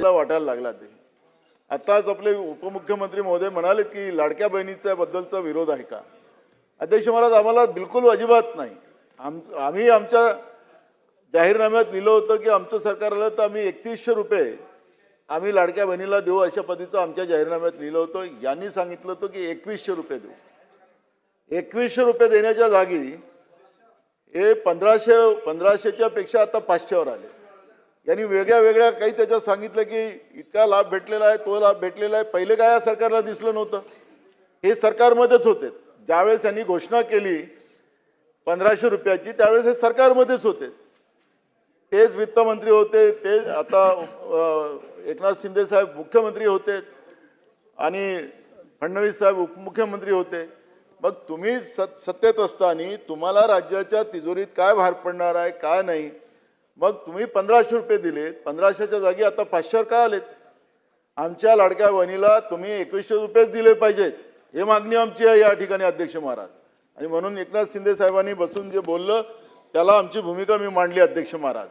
मला वाटायला लागला ते. आताच आपले उपमुख्यमंत्री महोदय म्हणाले की लाडक्या बहिणीच्या बद्दलचा विरोध आहे का? अध्यक्ष महाराज आम्हाला बिलकुल अजिबात नाही. आम आम्ही आमच्या जाहीरनाम्यात लिहिलं होतं की आमचं सरकार आलं तर आम्ही एकतीसशे रुपये आम्ही लाडक्या बहिणीला देऊ अशा पद्धतीचं आमच्या जाहीरनाम्यात लिहिलं होतं. यांनी सांगितलं होतं की एकवीसशे रुपये देऊ. एकवीसशे रुपये देण्याच्या जागी हे पंधराशे पंधराशेच्या पेक्षा आता पाचशेवर आले. त्यांनी वेगळ्या वेगळ्या काही त्याच्यात सांगितलं की इतका लाभ भेटलेला आहे तो लाभ भेटलेला आहे. पहिले काय या सरकारला दिसलं नव्हतं. हे सरकारमध्येच होते. ज्यावेळेस यांनी घोषणा केली पंधराशे रुपयाची त्यावेळेस हे सरकारमध्येच होते. तेच वित्तमंत्री होते ते आता एकनाथ शिंदे साहेब मुख्यमंत्री होते आणि फडणवीस साहेब उपमुख्यमंत्री होते. मग तुम्ही सत सत्तेत असताना तुम्हाला राज्याच्या तिजोरीत काय भार पडणार आहे काय नाही? मग तुम्ही पंधराशे रुपये दिलेत. पंधराशेच्या जागी आता पाचशेवर काय आलेत? आमच्या लाडक्या बहिणीला तुम्ही एकवीसशे रुपयेच दिले पाहिजेत हे मागणी आमची आहे या ठिकाणी अध्यक्ष महाराज. आणि म्हणून एकनाथ शिंदे साहेबांनी बसून जे बोललं त्याला आमची भूमिका मी मांडली अध्यक्ष महाराज.